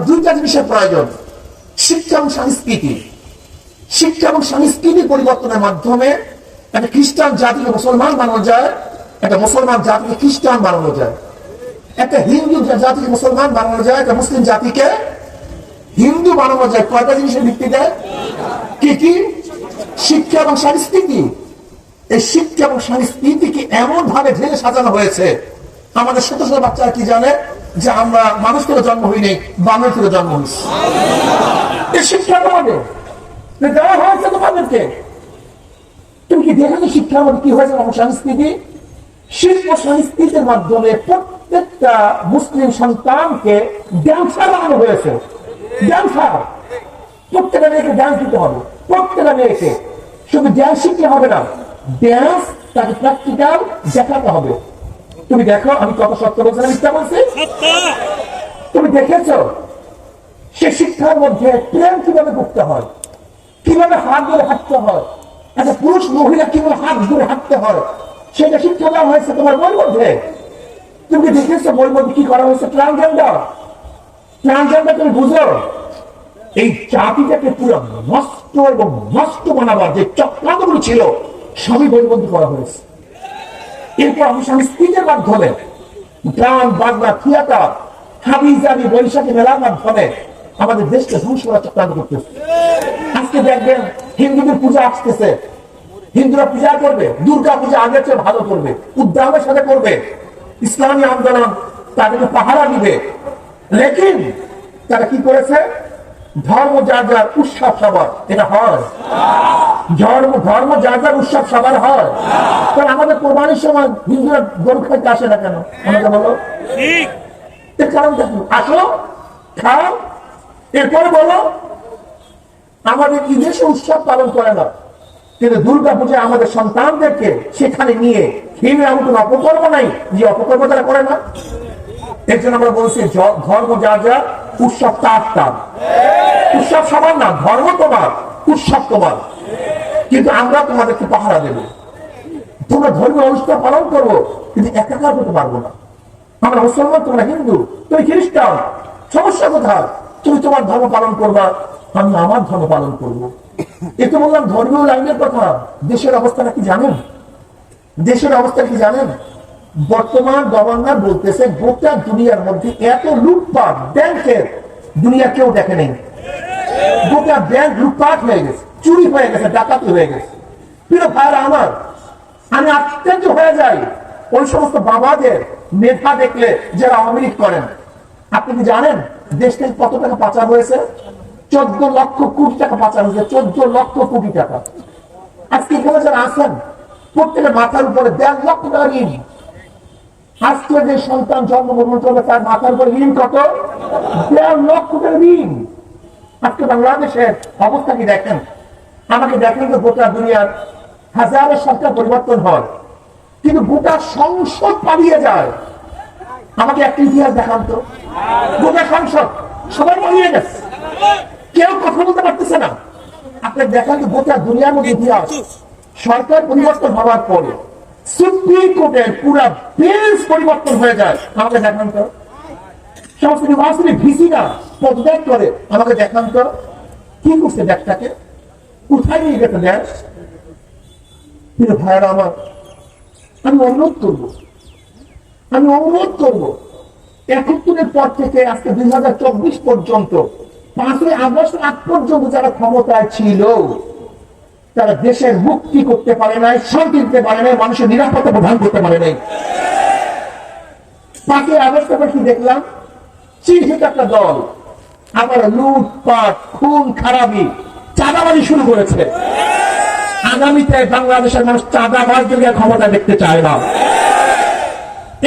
দুইটা জিনিসের প্রয়োজন। শিক্ষা এবং সংস্কৃতি। শিক্ষা এবং সংস্কৃতি পরিবর্তনের মাধ্যমে একটা খ্রিস্টান জাতিকে মুসলমান বানানো যায়, একটা মুসলমান জাতিকে খ্রিস্টান বানানো যায়। একটা হিন্দু জাতিকে মুসলমান বানানো যায়, একটা মুসলিম জাতিকে হিন্দু বানানো যায়। কয়টা জিনিসের ভিত্তিতে? কি কি? শিক্ষা এবং সংস্কৃতি। এই শিক্ষা এবং সংস্কৃতিকে এমন ভাবে ঢেলে সাজানো হয়েছে। আমাদের শত শত বাচ্চারা কি জানে? যে আমরা মানুষ থেকে জন্ম হইনি বানর থেকে জন্ম হয়েছি এই শিক্ষা তোমাদের? দেওয়া হয়েছে তোমাদেরকে। তুমি কি দেখেছ শিক্ষার মধ্যে কি হয়েছে এবং সংস্কৃতি? শিল্প সংস্কৃতির মাধ্যমে প্রত্যেকটা মুসলিম সন্তানকে ড্যান্সার বানানো হয়েছে। ড্যান্সার প্রত্যেকটা মেয়েকে ড্যান্স দিতে হবে। প্রত্যেকটা মেয়েকে। শুধু ড্যান্স শিখতে হবে না ড্যান্স তাকে প্র্যাকটিক্যাল দেখাতে হবে। তুমি দেখো আমি কত সত্য বলছি না মিথ্যা বলছি? তুমি দেখেছ? সে শিক্ষার মধ্যে প্রেম কীভাবে করতে হয়? কীভাবে হাত ধরে হাঁটতে হয়? একটা পুরুষ মহিলা কীভাবে হাত ধরে হাঁটতে হয়? সেটা শিক্ষা দেওয়া হয়েছে তোমার বইয়ের মধ্যে। তুমি দেখেছ বইয়ের মধ্যে কি করা হয়েছে? ট্রান্সজেন্ডার ট্রান্সজেন্ডার তুমি বুঝো? এই জাতিটাকে পুরো নষ্ট এবং নষ্ট বানাবার যে চক্রান্তগুলো ছিল সবই বই বইবন্দি করা হয়েছে। এরপর সংস্কৃতির মাধ্যমে গান থিয়েটার বৈশাখী মেলার মাধ্যমে আমাদের দেশকে চক্রান্ত করতেছে। আজকে দেখবেন হিন্দুদের পূজা আসতেছে। হিন্দুরা পূজা করবে, দুর্গা পূজা আগের চেয়ে ভালো করবে সাথে করবে, ইসলামী আন্দোলন তাদেরকে পাহারা দিবে। লেকিন তারা কি করেছে? ধর্ম যার যার উৎসব সবার, এটা হয়। ধর্ম ধর্ম যার যার উৎসব সবার হয়। আমাদের কোরবানির সময় হিন্দুরা গরু খাইতে আসে না কেন? আমাকে বলো। এর কারণ দেখো আসো খাও। এরপরে বলো আমাদের ঈদে সে উৎসব পালন করে না। কিন্তু দুর্গা পূজা আমাদের সন্তানদেরকে সেখানে নিয়ে হিমে আমি কোনো অপকর্ম নাই যে অপকর্ম তারা করে না? এর জন্য আমরা বলছি ধর্ম যা যা উৎসব তার তার। উৎসব সবার না ধর্ম তোমার উৎসব তোমার। কিন্তু আমরা তোমাদেরকে পাহারা দেব। তোমরা ধর্মীয় অনুষ্ঠান পালন করব, কিন্তু একাকার করতে পারব না। আমরা মুসলমান, তোমরা হিন্দু, তুমি খ্রিস্টান, সমস্যা কোথায়? তুমি তোমার ধর্ম পালন করবা, আমি আমার ধর্ম পালন করব। এ তো বললাম, ধর্মীয় লাইনের কথা। দেশের অবস্থাটা কি জানেন? দেশের অবস্থা কি জানেন? বর্তমান গভর্নর বলতেছে, গোটা দুনিয়ার মধ্যে এত লুটপাট, ব্যাংকের, দুনিয়া কেউ দেখে নেই। গোটা ব্যাংক লুটপাট হয়ে গেছে। চুরি হয়ে গেছে, ডাকাতি হয়ে গেছে। প্রিয় ভাইরা আমার, আমি আশ্চর্য হয়ে যাই। ওই সমস্ত বাবাদের মেধা দেখলে যারা লীগ করেন। আপনি কি জানেন দেশ থেকে কত টাকা পাচার হয়েছে? চোদ্দ লক্ষ কোটি টাকা পাচার হয়েছে, চোদ্দ লক্ষ কোটি টাকা। আজকে এখানে যারা আছেন, প্রত্যেকের মাথার উপরে দেড় লক্ষ টাকা ঋণ। আজকে যে সন্তান জন্মগ্রহণ করবে, তার মাথার উপরে ঋণ কত? দেড় লক্ষ টাকা ঋণ। আজকে বাংলাদেশের অবস্থা কি দেখেন? আমাকে দেখেন তো গোটা দুনিয়ার হাজারো সরকার পরিবর্তন হয়। কিন্তু গোটা সংসদ পালিয়ে যায়। আমাকে একটা ইতিহাস দেখান তো। গোটা সংসদ, সবাই পালিয়ে গেছে। কেউ কথা বলতে পারতেছে না। আপনি দেখান তো গোটা দুনিয়ার মধ্যে ইতিহাস। সরকার পরিবর্তন হওয়ার পরে সুপ্রিম কোর্টের পুরা বেঞ্চ পরিবর্তন হয়ে যায়। আমাকে দেখান তো। সমস্ত ইউনিভার্সিটি ভিসিরা পদত্যাগ করে। আমাকে দেখান তো। কি করছে ব্যাগটাকে? কোথায় নিয়ে গেছে ভাইয়ারা আমার। আমি অনুরোধ করব। আমি অনুরোধ করব। পর থেকে আজকে দুই হাজার চব্বিশ পর্যন্ত, পাঁচই আগস্ট আগ পর্যন্ত যারা ক্ষমতায় ছিল, তারা দেশের মুক্তি করতে পারে নাই, শান্তি দিতে পারে নাই, মানুষের নিরাপত্তা প্রদান করতে পারে নাই। পাঁচই আগস্ট কি দেখলাম? চিহ্নিত একটা দল। আবার লুটপাট, খুন, খারাপি চাঁদাবাজি শুরু করেছে। আগামীতে বাংলাদেশের মানুষ চাঁদাবাজদেরকে ক্ষমতা দেখতে চায় না।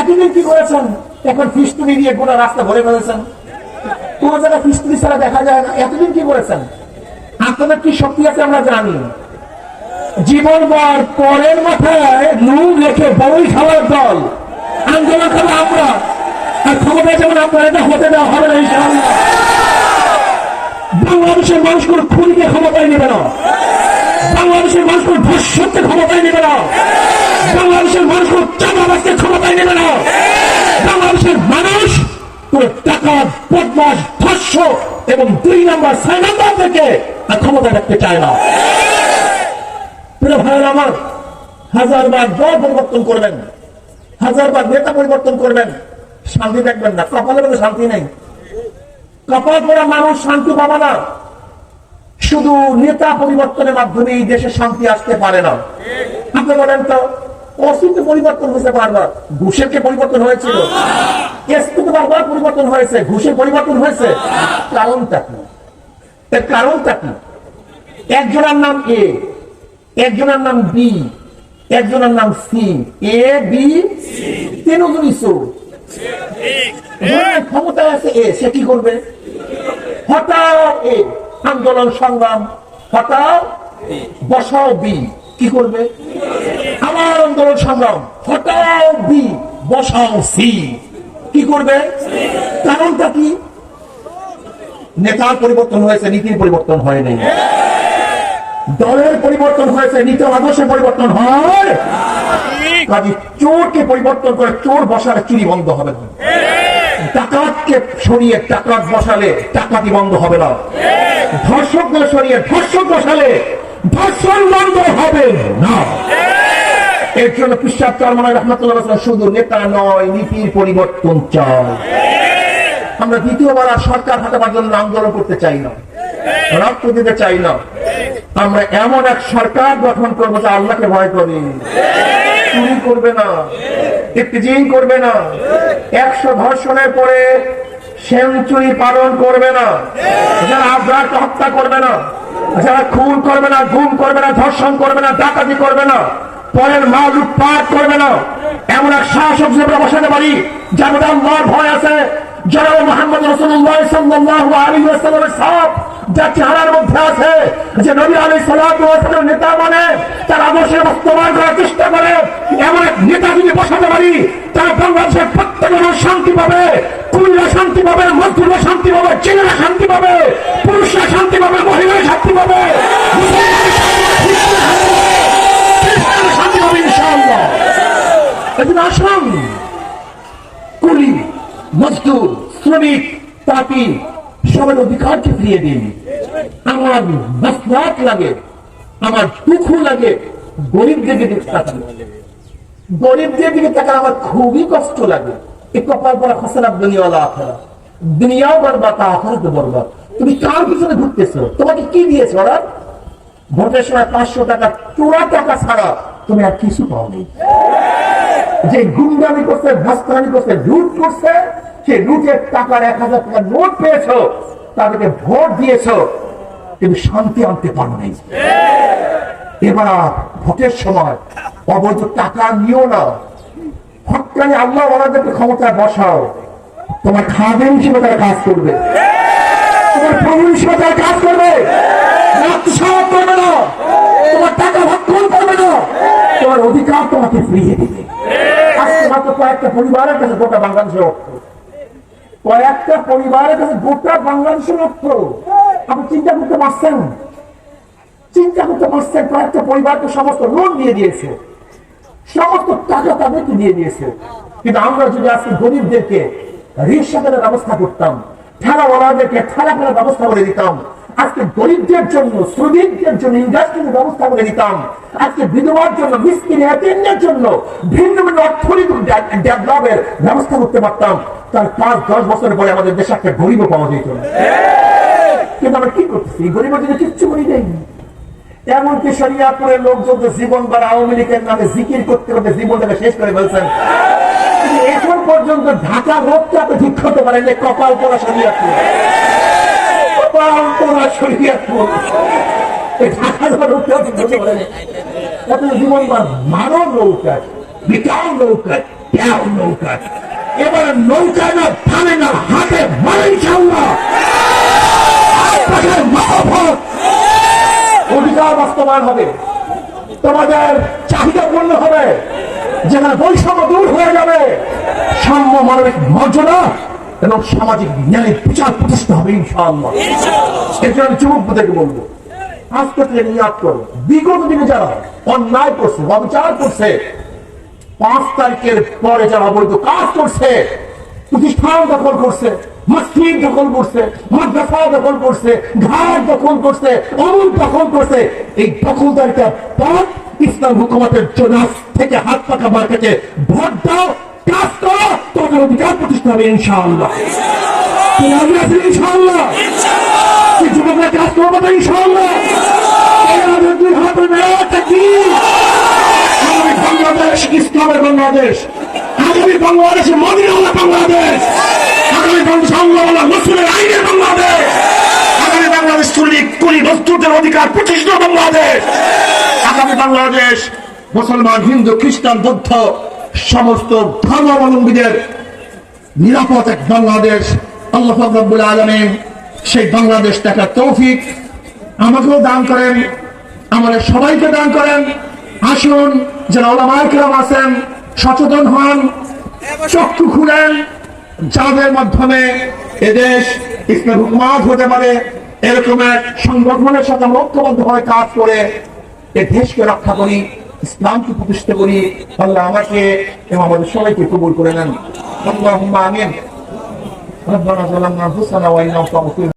এতদিন কি করেছেন? এখন ফিস্তুনি দিয়ে গোটা রাস্তা ভরে ফেলেছেন। কোন জায়গায় ফিস্তুনি ছাড়া দেখা যায় না। এতদিন কি করেছেন? আপনাদের কি শক্তি আছে আমরা জানি। জীবন বার পরের মাথায় নুন রেখে বই খাওয়ার দল। আন্দোলন খাব আমরা। আর ক্ষমতায় যেমন আপনার এটা হতে দেওয়া হবে না, ইনশাআল্লাহ। বাংলাদেশের মানুষ কোন ক্ষমতায় নেবে না। বাংলাদেশের মানুষ কোন ক্ষমতায় নেবে না। বাংলাদেশের মানুষ কোন চাঁদাবাজকে ক্ষমতায় নেবে না। বাংলাদেশের মানুষ টাকা বদমাস পাঁচশো এবং দুই নাম্বার, ছয় নাম্বার থেকে ক্ষমতা রাখতে চায় না। প্রিয় ভাইয়ের আমার, হাজার বার দল পরিবর্তন করবেন। হাজার বার নেতা পরিবর্তন করবেন। শান্তি দেখবেন না। মধ্যে শান্তি নেই। কপাল পরা মানুষ শান্তি পাবে না। শুধু নেতা পরিবর্তনের মাধ্যমে এই দেশে শান্তি আসতে পারে না। আপনি বলেন তো পরিবর্তন হয়েছে বারবার ঘুষের কে পরিবর্তন হয়েছিল বারবার পরিবর্তন হয়েছে পরিবর্তন হয়েছে। কারণটা কি? এর কারণটা কি? একজনের নাম এ, একজনের নাম বি, একজনের নাম সি, এ, বি তিনজনই যার আছে এ, সে কি করবে? হঠাৎ এ, আন্দোলন সংগ্রাম, হঠাৎ বসাও বি, কি করবে? আমার আন্দোলন সংগ্রাম, হঠাৎ বি, বসাও সি, কি করবে? কারণটা কি? নেতার পরিবর্তন হয়েছে, নীতির পরিবর্তন হয় নাই। দলের পরিবর্তন হয়েছে, নীতি আদর্শের পরিবর্তন হয়। কাজে চোরকে পরিবর্তন করে চোর বসালে চুরি বন্ধ হবে না। ডাকাতকে সরিয়ে ডাকাত বসালে ডাকাতি বন্ধ হবে না। ধর্ষককে সরিয়ে ধর্ষক বসালে ধর্ষণ বন্ধ হবে না। এর জন্য রহমতুল্লাহ শুধু নেতা নয়, নীতির পরিবর্তন চায় আমরা দ্বিতীয়বার আর সরকার হাঁটাবার জন্য আন্দোলন করতে চাই না। রক্ত দিতে চাই না। আমরা এমন এক সরকার গঠন করব যা আল্লাহকে ভয় করে। চুরি করবে না ইফতিজিং করবে না, একশো ধর্ষণের পরে সেঞ্চুরি পালন করবে না, যারা আবরারকে হত্যা করবে না, যারা খুন করবে না, গুম করবে না, ধর্ষণ করবে না, ডাকাতি করবে না, পরের মা লুটপাট করবে না, এমন এক শাসক আমরা বসাতে পারি, যার মধ্যে আল্লাহর ভয় আছে, যারা মোহাম্মদ রসুল্লাহ সাল্লাল্লাহু আলাইহি ওয়াসাল্লামের সব যা চেহারার মধ্যে আছে যে নবী আলী ওয়াসাল্লামের নেতা মানে তার আদর্শের বাস্তবায়ন করার চেষ্টা করে, এমন এক নেতা যদি বসাতে পারি, তারা বাংলাদেশের প্রত্যেক মানুষ শান্তি পাবে কুমিরা শান্তি পাবে, মজদুররা শান্তি পাবে ছেলেরা শান্তি পাবে, পুরুষরা শান্তি পাবে, মহিলারা শান্তি পাবে এজন্য আসুন কুলি, মজদুর, শ্রমিক তাঁতি সবার অধিকারকে ফিরিয়ে দিন। আমার মাসলাত লাগে, আমার দুঃখ লাগে, গরিবদের দিকে তাকান গরিবদের দিকে তাকান আমার খুবই কষ্ট লাগে। এই কপাল পরা ফসল দুনিয়াওয়ালা দুনিয়াও বরবাদ বরবাদ। তুমি কার পিছনে তোমাকে কি ওরা? ভোটের সময় পাঁচশো টাকা, চোরা টাকা ছাড়া তুমি আর কিছু পাওনি। যে গুন্ডামি করছে ভাস্তানি করছে, লুট করছে, সে লুটের টাকার এক হাজার টাকা নোট পেয়েছ, তাদেরকে ভোট দিয়েছ। কিন্তু শান্তি আনতে পারো নাই। এবার ভোটের সময় অবৈধ টাকা নিও না। হকানি আল্লাহ ওনাদেরকে ক্ষমতায় বসাও। তোমার খাদেন হিসেবে তারা কাজ করবে। তোমার প্রভু হিসেবে তারা কাজ করবে। করবে না। তোমার টাকা ভক্ষণ করবে না। তোমার অধিকার তোমাকে ফিরিয়ে দিবে। আজকে মাত্র কয়েকটা পরিবারের কাছে গোটা বাংলাদেশের অর্থ কয়েকটা পরিবারের কাছে গোটা বাংলাদেশের অর্থ আপনি চিন্তা করতে পারছেন? চিন্তা করতে পারছেন কয়েকটা পরিবারকে সমস্ত লোন দিয়ে দিয়েছে সমস্ত টাকা তাদেরকে দিয়ে দিয়েছে কিন্তু আমরা যদি আজকে গরিবদেরকে রিক্সাদের ব্যবস্থা করতাম, ঠেলাওয়ালাদেরকে ঠেলা ফেলার ব্যবস্থা করে দিতাম, আজকে গরিবদের জন্য, শ্রমিকদের জন্য ইন্ডাস্ট্রির ব্যবস্থা করে দিতাম, আজকে বিধবার জন্য, মিস্ত্রি এতেন্যের জন্য ভিন্ন ভিন্ন অর্থনৈতিক ডেভেলপের ব্যবস্থা করতে পারতাম। তার পাঁচ, দশ বছরের পরে আমাদের দেশে একটা গরিবও পাওয়া যেত না। কিন্তু আমরা কি করতেছি? গরিবের জন্য কিচ্ছু করি নেই। এমনকি লোকজন তো জীবন আওয়ামী লীগের নামে জিকির করতে করতে জীবনটাকে শেষ করে ফেলছেন। এখন পর্যন্ত ঢাকা রোগটা তো ঠিক যে কপাল কপাল এবারে নৌকা না থামে না, হাতে মারে ইনশাআল্লাহ। মহাভোট অধিকার বাস্তবায়ন হবে। তোমাদের চাহিদা পূর্ণ হবে। যেখানে বৈষম্য দূর হয়ে যাবে সাম্য মানবিক মর্যাদা এবং সামাজিক ন্যায় বিচার প্রতিষ্ঠা হবে ইনশাআল্লাহ। এর জন্য যুবকদেরকে বলব। আজকে থেকে নিয়াদ করো। বিগত দিনে যারা অন্যায় করছে অবিচার করছে পাঁচ তারিখের পরে যারা অবৈধ কাজ করছে প্রতিষ্ঠান দখল করছে, মসজিদ দখল করছে, মাদ্রাসা দখল করছে, ঘাট দখল করছে, অমুক দখল করছে। এই দখলদারিতার পথ ইসলাম হুকুমতের জন্য থেকে হাত পাকা মার্কেটে ভোট দাও, কাজ করো, তোমাদের অধিকার প্রতিষ্ঠা হবে ইনশাআল্লাহ। তুমি ইনশাআল্লাহ? কাজ করব তো ইনশাআল্লাহ। দুই কি? ইসলামের বাংলাদেশ। আগামী বাংলাদেশ মদিনাওয়ালা বাংলাদেশ। আগামী বাংলা মুসলিমের আইনের বাংলাদেশ। আগামী বাংলাদেশ তুলি কুলি, বস্তুদের অধিকার প্রতিষ্ঠা বাংলাদেশ। আগামী বাংলাদেশ মুসলমান, হিন্দু, খ্রিস্টান, বৌদ্ধ, সমস্ত ধর্মাবলম্বীদের নিরাপদ এক বাংলাদেশ। আল্লাহ রব্বুল আলমিন সেই বাংলাদেশ দেখার তৌফিক আমাকেও দান করেন, আমাদের সবাইকে দান করেন। আসুন, যারা ওলামায় কিরাম আছেন সচেতন হন চক্ষু খুলেন যাদের মাধ্যমে এদেশ ইসলাম হুকুমাত হতে পারে এরকম এক সংগঠনের সাথে আমরা ঐক্যবদ্ধ হয়ে কাজ করে এ দেশকে রক্ষা করি ইসলামকে প্রতিষ্ঠা করি আল্লাহ আমাকে এবং আমাদের সবাইকে কবুল করে নেন আল্লাহুম্মা আমিন ربنا ظلمنا انفسنا وان لم تغفر